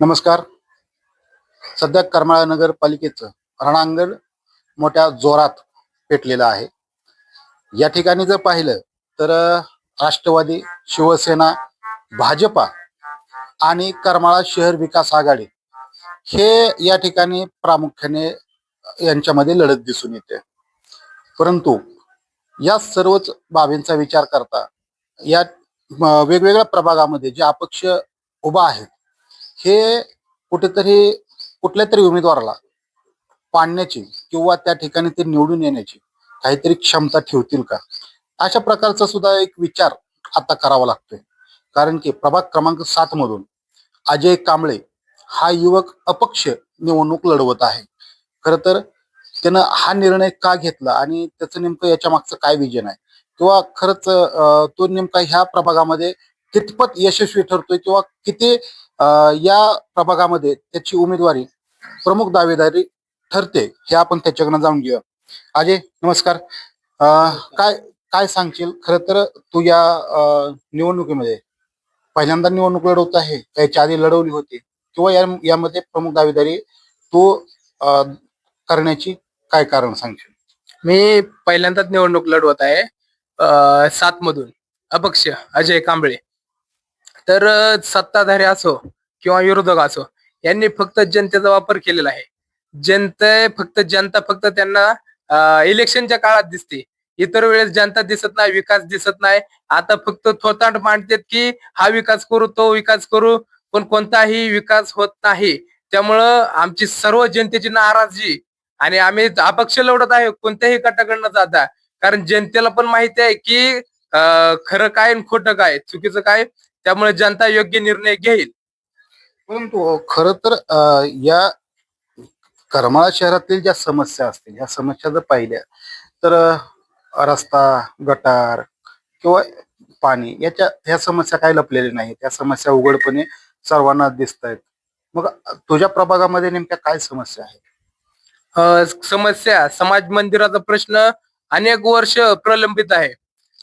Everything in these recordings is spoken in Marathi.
नमस्कार. सध्या करमाळा नगरपालिकेचं रणांगण मोठ्या जोरात पेटलेलं आहे. या ठिकाणी जर पाहिलं तर राष्ट्रवादी शिवसेना भाजपा आणि करमाळा शहर विकास आघाडी हे या ठिकाणी प्रामुख्याने यांच्यामध्ये लढत दिसून येते. परंतु या सर्वच बाबींचा विचार करता या वेगवेगळ्या प्रभागामध्ये जे अपक्ष उभा आहेत हे कुठेतरी कुठल्या तरी उमेदवाराला पाडण्याची किंवा त्या ठिकाणी ते निवडून येण्याची काहीतरी क्षमता ठेवतील का? अशा प्रकारचा सुद्धा एक विचार आता करावा लागतोय. कारण की प्रभाग क्रमांक सात मधून अजय कांबळे हा युवक अपक्ष निवडणूक लढवत आहे. खर तर त्यानं हा निर्णय का घेतला आणि त्याचं नेमकं याच्या मागचं काय विजन आहे? किंवा खरंच तो नेमका ह्या प्रभागामध्ये कितपत यशस्वी ठरतोय किंवा किती या प्रभागामध्ये त्याची उमेदवारी प्रमुख दावेदारी ठरते हे आपण त्याच्याकडनं जाणून घेऊया. अजय नमस्कार. अं, काय काय सांगशील? खर तर तू या निवडणुकीमध्ये पहिल्यांदा निवडणूक लढवत आहे याच्या आधी लढवली होती किंवा या यामध्ये प्रमुख दावेदारी तू करण्याची काय कारण सांगशील? मी पहिल्यांदाच निवडणूक लढवत आहे सात मधून अपक्ष अजय कांबळे. तर सत्ताधारी असो किंवा विरोधक असो यांनी फक्त जनतेचा वापर केलेला आहे. जनते फक्त जनता फक्त त्यांना इलेक्शनच्या काळात दिसते. इतर वेळेस जनता दिसत नाही विकास दिसत नाही. आता फक्त थोताट मांडतात की हा विकास करू तो विकास करू पण कोणताही विकास होत नाही. त्यामुळं आमची सर्व जनतेची नाराजी आणि आम्ही अपक्ष लढत आहे कोणत्याही गटाकडनं जाता. कारण जनतेला पण माहिती आहे की खरं काय आणि खोटं काय चुकीचं काय त्यामुळे जनता योग्य निर्णय घेईल. परंतु खर तर अं, या करमाळा शहरातील ज्या समस्या असतील या समस्या जर पाहिल्या तर अं, रस्ता गटार किंवा पाणी याच्या ह्या समस्या काही लपलेल्या नाहीत. या समस्या उघडपणे सर्वांना दिसत आहेत मग तुझ्या प्रभागामध्ये नेमक्या काय समस्या आहेत? अं, समस्या समाज मंदिराचा प्रश्न अनेक वर्ष प्रलंबित आहे.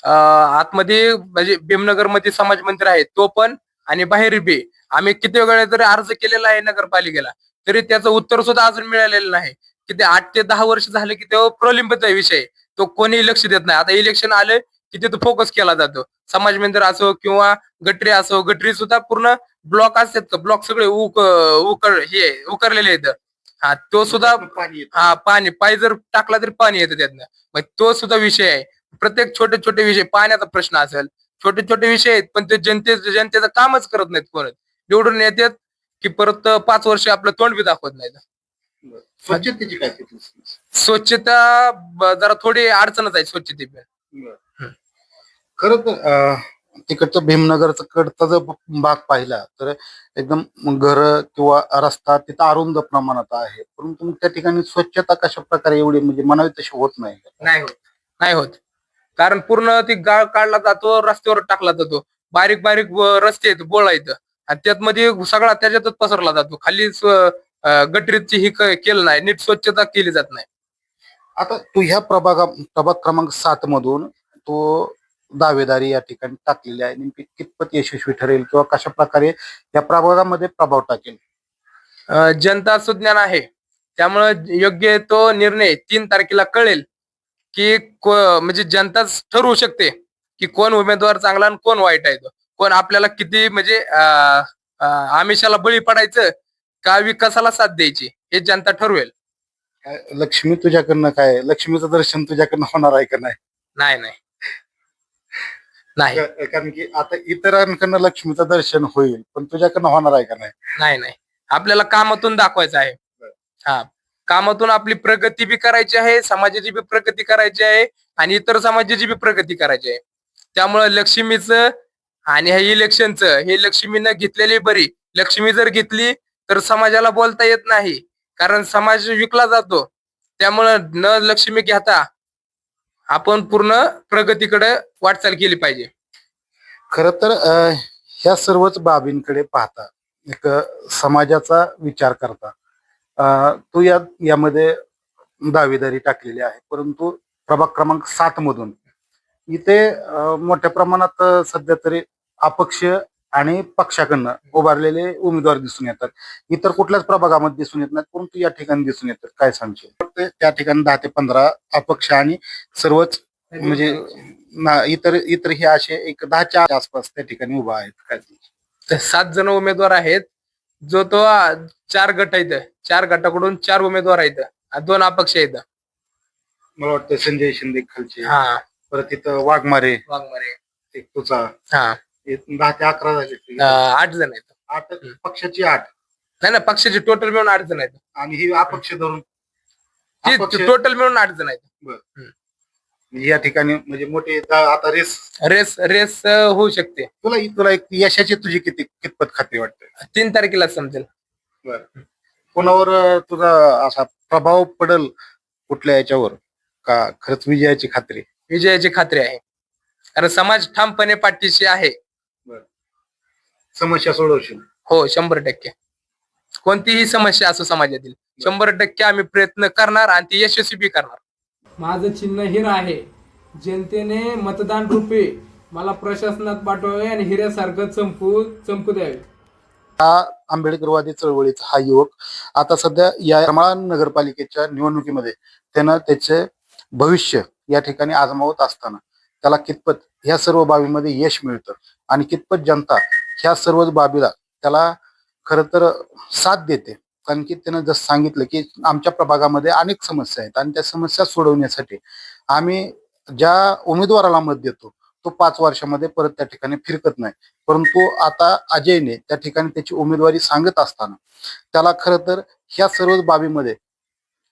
आतमध्ये म्हणजे भीमनगरमध्ये समाज मंदिर आहे तो पण आणि बाहेर बी. आम्ही किती वेळा तरी अर्ज केलेला आहे नगरपालिकेला तरी त्याचं उत्तर सुद्धा अजून मिळालेलं नाही. किती आठ ते दहा वर्ष झाले की तो प्रलंबित आहे विषय. तो कोणी लक्ष देत नाही. आता इलेक्शन आलं की तिथं फोकस केला जातो. समाज मंदिर असो किंवा गटरी असो गटरी सुद्धा पूर्ण ब्लॉक असतात. ब्लॉक सगळे उक उकर हे उकरलेले आहेत. हा तो सुद्धा हा पाणी पाय जर टाकला तरी पाणी येतं त्यातनं. मग तो सुद्धा विषय आहे. प्रत्येक छोटे छोटे विषय पाण्याचा प्रश्न असेल छोटे छोटे विषय आहेत पण ते जनते जनतेचं कामच करत नाहीत कोणच निवडून येतात की परत पाच वर्ष आपलं तोंड बी दाखवत नाहीत. स्वच्छतेची काय? स्वच्छता जरा थोडी अडचणच आहे स्वच्छते खर तर तिकडचं भीमनगरचा कडचा जर भाग पाहिला तर एकदम घर किंवा रस्ता तिथं अरुंद प्रमाणात आहे. परंतु त्या ठिकाणी स्वच्छता कशा प्रकारे एवढी म्हणजे म्हणावी तशी होत नाही. नाही होत. नाही होत. कारण पूर्ण ती गाळ काढला जातो रस्त्यावर टाकला जातो. बारीक बारीक रस्ते आहेत बोळ आहेत. आणि त्यात मध्ये सगळा त्याच्यातच पसरला जातो. खाली गटरीची ही केलं नाही नीट स्वच्छता केली जात नाही. आता तू ह्या प्रभागा प्रभाग क्रमांक सात मधून तो दावेदारी या ठिकाणी टाकलेली आहे. नेमकी कितपत यशस्वी ठरेल किंवा कशा प्रकारे या प्रभागामध्ये प्रभाव टाकेल? जनता सुज्ञान आहे. त्यामुळं योग्य तो निर्णय तीन तारखेला कळेल. की म्हणजे जनताच ठरवू शकते की कोण उमेदवार चांगला आणि कोण वाईट आहे कोण आपल्याला किती म्हणजे आमिषाला बळी पडायचं का विकासाला साथ द्यायची हे जनता ठरवेल. लक्ष्मी तुझ्याकडनं काय? लक्ष्मीचं दर्शन तुझ्याकडनं होणार आहे का नाही? नाही नाही. कारण की आता इतरांकडनं लक्ष्मीचं दर्शन होईल पण तुझ्याकडनं होणार आहे का नाही? नाही नाही. आपल्याला कामातून दाखवायचं आहे. हा. कामातून आपली प्रगती बी करायची आहे समाजाची बी प्रगती करायची आहे आणि इतर समाजाची बी प्रगती करायची आहे. त्यामुळं लक्ष्मीचं आणि हे इलेक्शनचं हे लक्ष्मीनं घेतलेली बरी. लक्ष्मी जर घेतली तर समाजाला बोलता येत नाही. कारण समाज विकला जातो. त्यामुळं न लक्ष्मी घेता आपण पूर्ण प्रगतीकडे वाटचाल केली पाहिजे. खर तर ह्या सर्वच बाबींकडे पाहता एक समाजाचा विचार करता तू या यामध्ये दावेदारी टाकलेली आहे. परंतु प्रभाग क्रमांक सात मधून इथे मोठ्या प्रमाणात सध्या तरी अपक्ष आणि पक्षाकडनं उभारलेले उमेदवार दिसून येतात. इतर कुठल्याच प्रभागामध्ये दिसून येत नाहीत परंतु या ठिकाणी दिसून येतात. काय सांगशील? त्या ठिकाणी दहा ते पंधरा अपक्ष आणि सर्वच म्हणजे ना- इतर इतर हे असे एक दहाच्या आसपास त्या ठिकाणी उभा आहेत. काय सात जण उमेदवार आहेत. जो तो चार गट आहेत. चार गटाकडून चार उमेदवार आहेत. आणि दोन अपक्ष आहेत. मला वाटतं संजय शिंदे खालचे. हा. परत इथं वाघमारे. वाघमारे. एक तुझा. हा. दहा ते अकरा झाले अं, आठ जण आहेत. आठ पक्षाची आठ. नाही ना पक्षाचे टोटल मिळून आठ जण आहेत. आणि ही अपक्ष धरून. अपक्ष- टोटल मिळून आठ जण आहेत. या ठिकाणी म्हणजे मोठे दा- आता रेस रेस रेस अं, होऊ शकते. तुला तुला एक यशाची तुझी किती कितपत खात्री वाटते? तीन तारखेला समजेल. कोणावर अं, तुझा असा प्रभाव पडल कुठल्या याच्यावर? का खरंच विजयाची खात्री? विजयाची खात्री आहे. कारण समाज ठामपणे पाठीशी आहे. समस्या सोडवशील. हो शंभर टक्के. कोणतीही समस्या असो समाजातील शंभर टक्के आम्ही प्रयत्न करणार आणि ती यशस्वी बी करणार. माझं चिन्ह हिरा आहे. जनतेने मतदान रूपी मला प्रशासनात पाठवावे आणि हिऱ्यासारखं चमकू चमकू द्यावे. हा आंबेडकरवादी चळवळीचा हा युवक आता सध्या या करमाळा नगरपालिकेच्या निवडणुकीमध्ये त्यानं त्याचे भविष्य या ठिकाणी आजमावत असताना त्याला कितपत ह्या सर्व बाबीमध्ये यश मिळतं आणि कितपत जनता ह्या सर्व बाबीला त्याला खर तर साथ देते. कारण की त्यानं जसं सांगितलं की आमच्या प्रभागामध्ये अनेक समस्या आहेत आणि त्या समस्या सोडवण्यासाठी आम्ही ज्या उमेदवाराला मत देतो तो पाच वर्षामध्ये परत त्या ठिकाणी फिरकत नाही. परंतु आता अजयने त्या ठिकाणी त्याची उमेदवारी सांगत असताना त्याला खरं तर ह्या सर्व बाबीमध्ये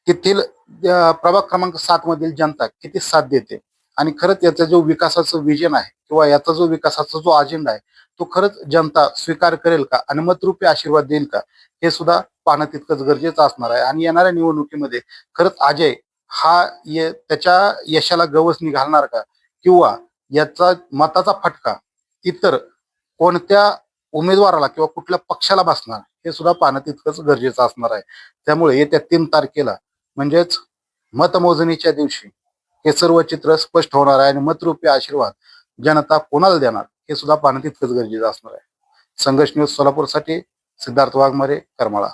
तेथील प्रभाग क्रमांक सात मधील जनता किती साथ देते? आणि खरंच याचा जो विकासाचं विजन आहे किंवा याचा जो विकासाचा जो अजेंडा आहे तो खरंच जनता स्वीकार करेल का? आणि मतरूपी आशीर्वाद देईल का? हे सुद्धा पाहणं तितकंच गरजेचं असणार आहे. आणि येणाऱ्या निवडणुकीमध्ये खरंच अजय हा ये त्याच्या यशाला गवसणी घालणार का? किंवा याचा मताचा फटका इतर कोणत्या उमेदवाराला किंवा कुठल्या पक्षाला बसणार हे सुद्धा पाहणं तितकंच गरजेचं असणार आहे. त्यामुळे येत्या तीन तारखेला म्हणजेच मतमोजणीच्या दिवशी हे सर्व चित्र स्पष्ट होणार आहे आणि मतरूपी आशीर्वाद जनता कोणाला देणार हे सुद्धा पाहणं तितकंच गरजेचं असणार आहे. संघर्ष न्यूज सोलापूरसाठी सिद्धार्थ वाघमारे करमाळा.